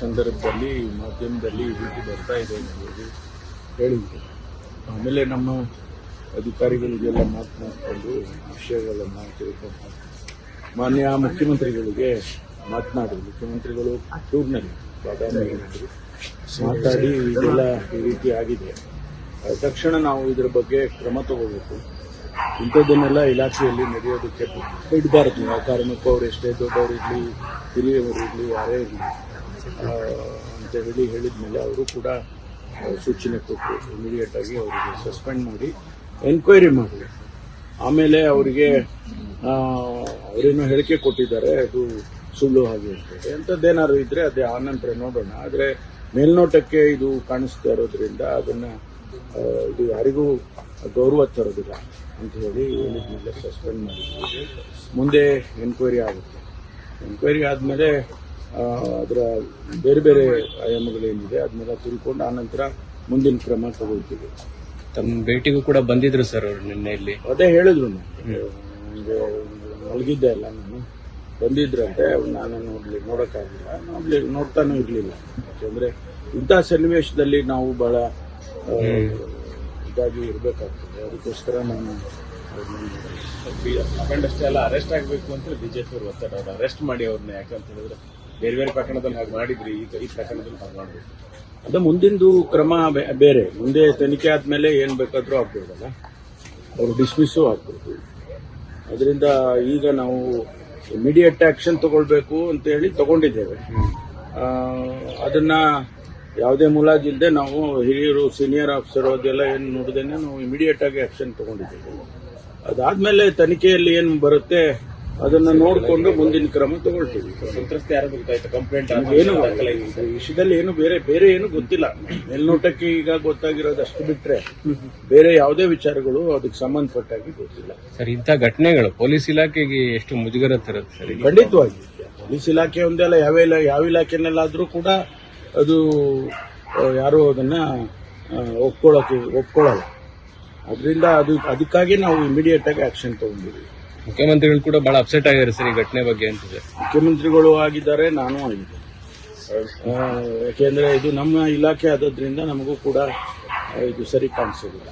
ಸಂದರ್ಭದಲ್ಲಿ, ಮಾಧ್ಯಮದಲ್ಲಿ ಈ ರೀತಿ ಬರ್ತಾ ಇದೆ ಅನ್ನೋದು ಹೇಳಿದ್ರು. ಆಮೇಲೆ ನಮ್ಮ ಅಧಿಕಾರಿಗಳಿಗೆಲ್ಲ ಮಾತನಾಡಿಕೊಂಡು, ವಿಷಯಗಳನ್ನು ತಿಳ್ಕೊಂಡು ಮಾನ್ಯ ಮುಖ್ಯಮಂತ್ರಿಗಳಿಗೆ ಮಾತನಾಡಿ ಮುಖ್ಯಮಂತ್ರಿಗಳು ಟೂರ್ನಲ್ಲಿ ಹೇಳಿದ್ರು. ಮಾತಾಡಿ ಇದೆಲ್ಲ ಈ ರೀತಿ ಆಗಿದೆ. ತಕ್ಷಣ ನಾವು ಇದರ ಬಗ್ಗೆ ಕ್ರಮ ತಗೋಬೇಕು. ಇಂಥದ್ದನ್ನೆಲ್ಲ ಇಲಾಖೆಯಲ್ಲಿ ನಡೆಯೋದಕ್ಕೆ ಇಡಬಾರ್ದು ಯಾವ ಕಾರಣಕ್ಕೂ ಅವ್ರು ಎಷ್ಟೇ ದೊಡ್ಡವರಿರಲಿ ಹಿರಿಯವರು ಇರಲಿ, ಯಾರೇ ಇರಲಿ. ಅಂತ ಹೇಳಿ ಹೇಳಿದ್ಮೇಲೆ ಅವರು ಕೂಡ ಸೂಚನೆ ಕೊಟ್ಟು ಇಮಿಡಿಯೇಟ್ ಆಗಿ ಅವರಿಗೆ ಸಸ್ಪೆಂಡ್ ಮಾಡಿ ಎನ್ಕ್ವೈರಿ ಮಾಡಿ ಆಮೇಲೆ ಅವರಿಗೆ ಅವರೇನೋ ಹೇಳಿಕೆ ಕೊಟ್ಟಿದ್ದಾರೆ, ಅದು ಸುಳ್ಳು ಹಾಗೆ ಇರ್ತದೆ ಅಂಥದ್ದೇನಾದ್ರು ಇದ್ರೆ ಅದೇ ಆನಂತರ ನೋಡೋಣ. ಆದರೆ ಮೇಲ್ನೋಟಕ್ಕೆ ಇದು ಕಾಣಿಸ್ತಾ ಇರೋದ್ರಿಂದ ಅದನ್ನ ಇದು ಯಾರಿಗೂ ಗೌರವ ತರೋದಿಲ್ಲ ಅಂತ ಹೇಳಿ ಹೇಳಿದ್ಮೇಲೆ ಸಸ್ಪೆಂಡ್ ಮಾಡಿದ್ವಿ. ಮುಂದೆ ಎನ್ಕ್ವೈರಿ ಆಗುತ್ತೆ. ಎನ್ಕ್ವೈರಿ ಆದಮೇಲೆ ಅದರ ಬೇರೆ ಬೇರೆ ಆಯಾಮಗಳೇನಿದೆ ಅದನ್ನೆಲ್ಲ ತಿಳ್ಕೊಂಡು ಆನಂತರ ಮುಂದಿನ ಕ್ರಮ ತಗೊಳ್ತೀವಿ. ತಮ್ಮ ಭೇಟಿಗೂ ಕೂಡ ಬಂದಿದ್ರು ಸರ್ ಅವರು ನಿನ್ನೆ ಇಲ್ಲಿ ಅದೇ ಹೇಳಿದ್ರು ನನಗೆ ಮಲಗಿದ್ದೆ ಅಲ್ಲ ನಾನು. ಬಂದಿದ್ರಂತೆ ನಾನು ನೋಡ್ಲಿ ನೋಡೋಕ್ಕಾಗಿಲ್ಲ. ನೋಡ್ಲಿ ನೋಡ್ತಾನೂ ಇರಲಿಲ್ಲ. ಯಾಕೆಂದ್ರೆ ಇಂಥ ಸನ್ನಿವೇಶದಲ್ಲಿ ನಾವು ಬಹಳ ಇದಾಗಿ ಇರಬೇಕಾಗ್ತದೆ. ಅದಕ್ಕೋಸ್ಕರ ನಾನು ಅಷ್ಟೇ ಅಲ್ಲ ಅರೆಸ್ಟ್ ಆಗಬೇಕು ಅಂತ ಬಿಜೆಪಿ ಅವರು ಒತ್ತಡ ಅವ್ರು ಅರೆಸ್ಟ್ ಮಾಡಿ ಅವ್ರನ್ನ ಯಾಕಂತ ಹೇಳಿದ್ರೆ ಬೇರೆ ಬೇರೆ ಪ್ರಕರಣದಲ್ಲಿ ಹಾಗೆ ಮಾಡಿದ್ರಿ, ಈಗ ಈ ಪ್ರಕರಣದಲ್ಲಿ ಹಾಗೆ ಮಾಡಬೇಕು. ಅದು ಮುಂದಿಂದು ಕ್ರಮ ಬೇರೆ. ಮುಂದೆ ತನಿಖೆ ಆದ್ಮೇಲೆ ಏನು ಬೇಕಾದರೂ ಆಗ್ಬೋದಲ್ಲ? ಅವರು ಡಿಸ್ಮಿಸ್ಸು ಆಗ್ಬೋದು. ಅದರಿಂದ ಈಗ ನಾವು ಇಮಿಡಿಯೇಟ್ ಆಕ್ಷನ್ ತಗೊಳ್ಬೇಕು ಅಂತ ಹೇಳಿ ತಗೊಂಡಿದ್ದೇವೆ. ಅದನ್ನ ಯಾವುದೇ ಮುಲಾಜಿಲ್ಲದೆ ನಾವು ಹಿರಿಯರು ಸೀನಿಯರ್ ಆಫೀಸರ್ ಅದೆಲ್ಲ ಏನು ನೋಡಿದ್ರೆ ನಾವು ಇಮಿಡಿಯೇಟ್ ಆಗಿ ಆಕ್ಷನ್ ತಗೊಂಡಿದ್ದೇವೆ. ಅದಾದ್ಮೇಲೆ ತನಿಖೆಯಲ್ಲಿ ಏನು ಬರುತ್ತೆ ಅದನ್ನ ನೋಡಿಕೊಂಡು ಮುಂದಿನ ಕ್ರಮ ತಗೊಳ್ತೀವಿ. ಸಂತ್ರಸ್ತ ಯಾರು ಗೊತ್ತಾಯ್ತು? ಕಂಪ್ಲೇಂಟ್ ಏನು ಈ ವಿಷಯದಲ್ಲಿ ಏನು ಬೇರೆ ಬೇರೆ ಏನು ಗೊತ್ತಿಲ್ಲ. ಮೇಲ್ನೋಟಕ್ಕೆ ಈಗ ಗೊತ್ತಾಗಿರೋದು ಅಷ್ಟು ಬಿಟ್ರೆ ಬೇರೆ ಯಾವುದೇ ವಿಚಾರಗಳು ಅದಕ್ಕೆ ಸಂಬಂಧಪಟ್ಟಾಗಿ ಗೊತ್ತಿಲ್ಲ. ಸರ್ ಇಂಥ ಘಟನೆಗಳು ಪೊಲೀಸ್ ಇಲಾಖೆಗೆ ಎಷ್ಟು ಮುಜುಗರ ತರುತ್ತೆ ಸರ್? ಖಂಡಿತವಾಗಿ. ಪೊಲೀಸ್ ಇಲಾಖೆ ಒಂದೆಲ್ಲ ಯಾವ ಇಲ್ಲ ಯಾವ ಇಲಾಖೆನಲ್ಲಾದ್ರೂ ಕೂಡ ಅದು ಯಾರು ಅದನ್ನ ಒಪ್ಕೊಳ್ಳೋಕೆ ಒಪ್ಕೊಳ್ಳಲ್ಲ ಅದರಿಂದ ಅದು ಅದಕ್ಕಾಗಿ ನಾವು ಇಮಿಡಿಯೇಟ್ ಆಗಿ ಆಕ್ಷನ್ ತಗೊಂಡಿದ್ದೀವಿ. ಮುಖ್ಯಮಂತ್ರಿಗಳು ಕೂಡ ಬಹಳ ಅಪ್ಸೆಟ್ ಆಗಿದ್ದಾರೆ ಸರ್ ಈ ಘಟನೆ ಬಗ್ಗೆ ಅಂತ ಮುಖ್ಯಮಂತ್ರಿಗಳು ಆಗಿದ್ದಾರೆ, ನಾನು ಆಗಿದ್ದೆ ಯಾಕೆಂದ್ರೆ ಇದು ನಮ್ಮ ಇಲಾಖೆ ಆದದ್ರಿಂದ ನಮಗೂ ಕೂಡ ಇದು ಸರಿ ಕಾಣಿಸೋದಿಲ್ಲ.